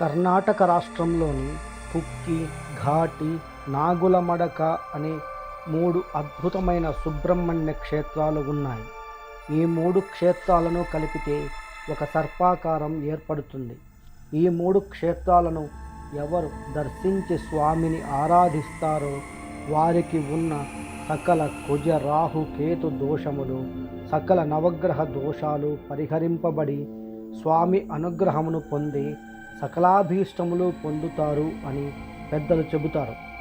కర్ణాటక రాష్ట్రంలోని కుక్కి ఘాటి నాగులమడక అనే మూడు అద్భుతమైన సుబ్రహ్మణ్య క్షేత్రాలు ఉన్నాయి. ఈ మూడు క్షేత్రాలను కలిపితే ఒక సర్పాకారం ఏర్పడుతుంది. ఈ మూడు క్షేత్రాలను ఎవరు దర్శించి స్వామిని ఆరాధిస్తారో వారికి ఉన్న సకల కుజ రాహు కేతు దోషములు సకల నవగ్రహ దోషాలు పరిహరింపబడి స్వామి అనుగ్రహమును పొంది సకలాభీష్టములు పొందుతారు అని పెద్దలు చెబుతారు.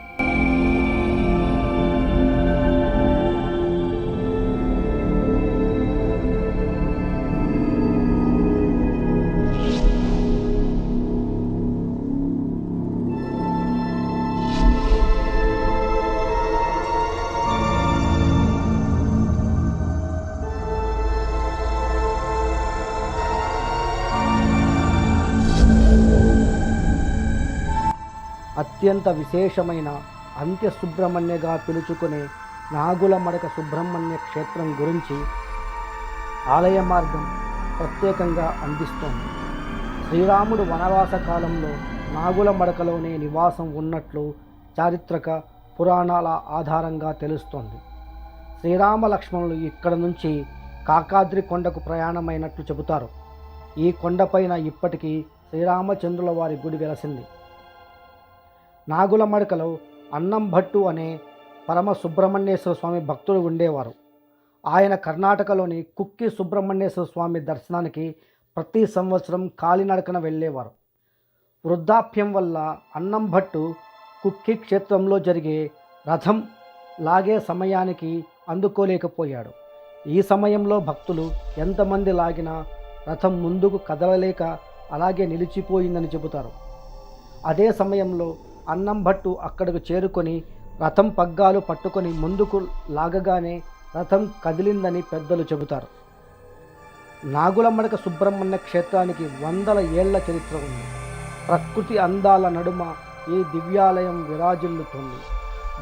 అత్యంత విశేషమైన అంత్య సుబ్రహ్మణ్యగా పిలుచుకునే నాగుల మడక సుబ్రహ్మణ్య క్షేత్రం గురించి ఆలయ మార్గం ప్రత్యేకంగా అందిస్తోంది. శ్రీరాముడు వనవాస కాలంలో నాగుల మడకలోనే నివాసం ఉన్నట్లు చారిత్రక పురాణాల ఆధారంగా తెలుస్తోంది. శ్రీరామ లక్ష్మణులు ఇక్కడ నుంచి కాకాద్రి కొండకు ప్రయాణమైనట్లు చెబుతారు. ఈ కొండపైన ఇప్పటికీ శ్రీరామచంద్రుల వారి గుడి వెలసింది. నాగుల మడకలో అన్నం భట్టు అనే పరమ సుబ్రహ్మణ్యేశ్వర స్వామి భక్తులు ఉండేవారు. ఆయన కర్ణాటకలోని కుక్కి సుబ్రహ్మణ్యేశ్వర స్వామి దర్శనానికి ప్రతి సంవత్సరం కాలినడకన వెళ్ళేవారు. వృద్ధాప్యం వల్ల అన్నం భట్టు కుక్కి క్షేత్రంలో జరిగే రథం లాగే సమయానికి అందుకోలేకపోయాడు. ఈ సమయంలో భక్తులు ఎంతమంది లాగినా రథం ముందుకు కదలలేక అలాగే నిలిచిపోయిందని చెబుతారు. అదే సమయంలో అన్నం భట్టు అక్కడకు చేరుకొని రథం పగ్గాలు పట్టుకొని ముందుకు లాగగానే రథం కదిలిందని పెద్దలు చెబుతారు. నాగులమడక సుబ్రహ్మణ్య క్షేత్రానికి వందల ఏళ్ళ చరిత్ర ఉంది. ప్రకృతి అందాల నడుమ ఈ దివ్యాలయం విరాజిల్లుతుంది.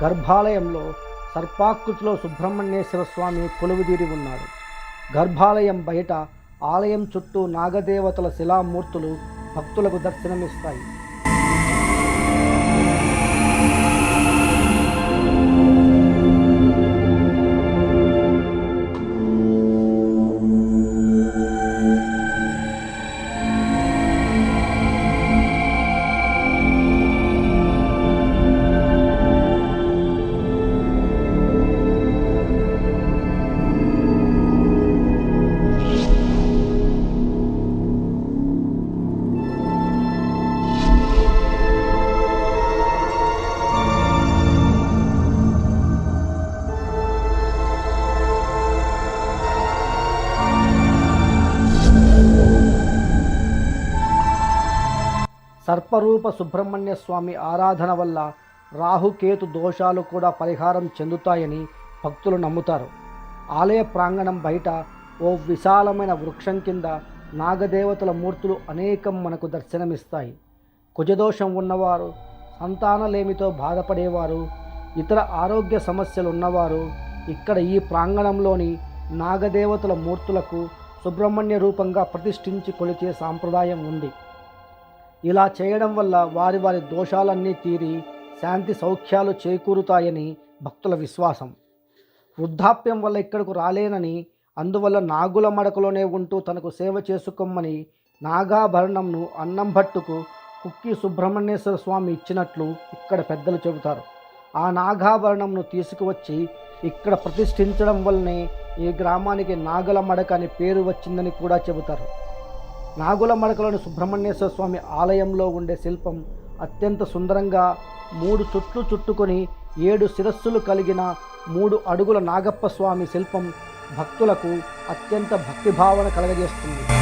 గర్భాలయంలో సర్పాకృతిలో సుబ్రహ్మణ్యేశ్వర స్వామి కొలువుదీరి ఉన్నాడు. గర్భాలయం బయట ఆలయం చుట్టూ నాగదేవతల శిలామూర్తులు భక్తులకు దర్శనమిస్తాయి. సర్పరూప సుబ్రహ్మణ్య స్వామి ఆరాధన వల్ల రాహుకేతు దోషాలు కూడా పరిహారం చెందుతాయని భక్తులు నమ్ముతారు. ఆలయ ప్రాంగణం బయట ఓ విశాలమైన వృక్షం కింద నాగదేవతల మూర్తులు అనేకం మనకు దర్శనమిస్తాయి. కుజదోషం ఉన్నవారు సంతానలేమితో బాధపడేవారు ఇతర ఆరోగ్య సమస్యలు ఉన్నవారు ఇక్కడ ఈ ప్రాంగణంలోని నాగదేవతల మూర్తులకు సుబ్రహ్మణ్య రూపంగా ప్రతిష్ఠించి కొలిచే సాంప్రదాయం ఉంది. ఇలా చేయడం వల్ల వారి వారి దోషాలన్నీ తీరి శాంతి సౌఖ్యాలు చేకూరుతాయని భక్తుల విశ్వాసం. వృద్ధాప్యం వల్ల ఇక్కడకు రాలేనని అందువల్ల నాగుల మడకలోనే ఉంటూ తనకు సేవ చేసుకోమని నాగాభరణంను అన్నం భట్టుకు కుక్కి సుబ్రహ్మణ్యేశ్వర స్వామి ఇచ్చినట్లు ఇక్కడ పెద్దలు చెబుతారు. ఆ నాగాభరణంను తీసుకువచ్చి ఇక్కడ ప్రతిష్ఠించడం వల్లనే ఈ గ్రామానికి నాగల మడక అనే పేరు వచ్చిందని కూడా చెబుతారు. నాగుల మడకలోని సుబ్రహ్మణ్యేశ్వర స్వామి ఆలయంలో ఉండే శిల్పం అత్యంత సుందరంగా మూడు చుట్లు చుట్టుకొని ఏడు శిరస్సులు కలిగిన మూడు అడుగుల నాగప్ప స్వామి శిల్పం భక్తులకు అత్యంత భక్తిభావన కలగజేస్తుంది.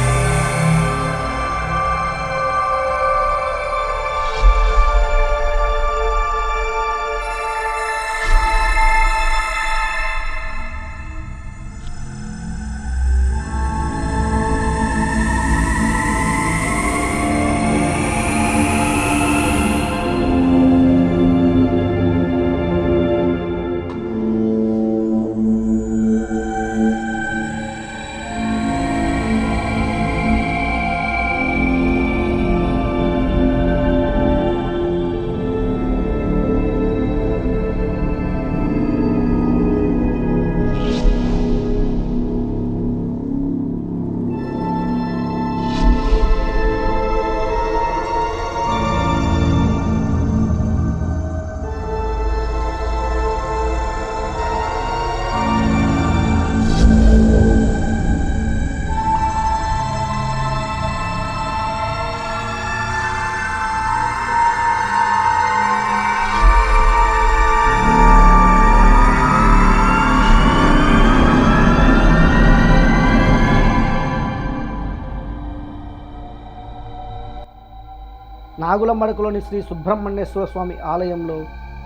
నాగులమడకలోని శ్రీ సుబ్రహ్మణ్యేశ్వర స్వామి ఆలయంలో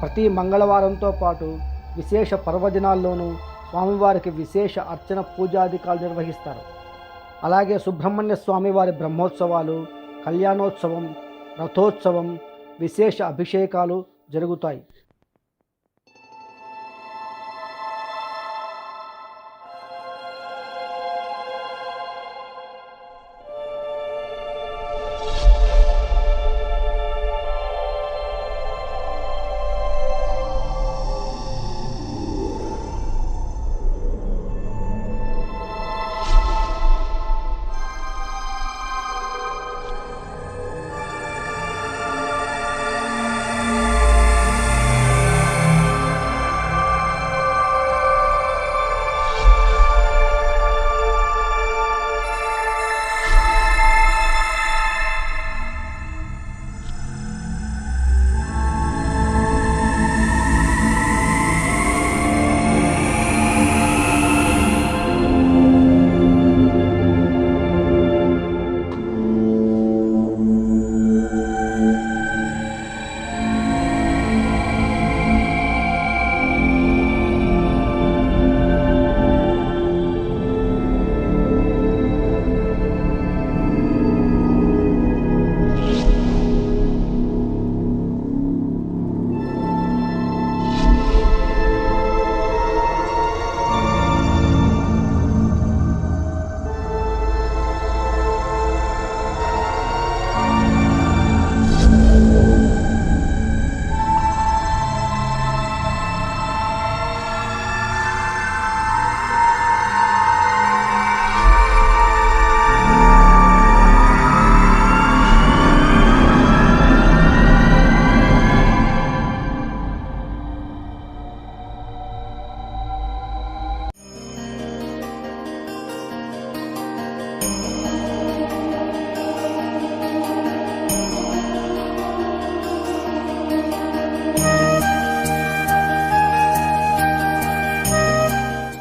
ప్రతి మంగళవారంతో పాటు విశేష పర్వదినాల్లోనూ స్వామివారికి విశేష అర్చన పూజాధికాలు నిర్వహిస్తారు. అలాగే సుబ్రహ్మణ్య స్వామివారి బ్రహ్మోత్సవాలు కళ్యాణోత్సవం రథోత్సవం విశేష అభిషేకాలు జరుగుతాయి.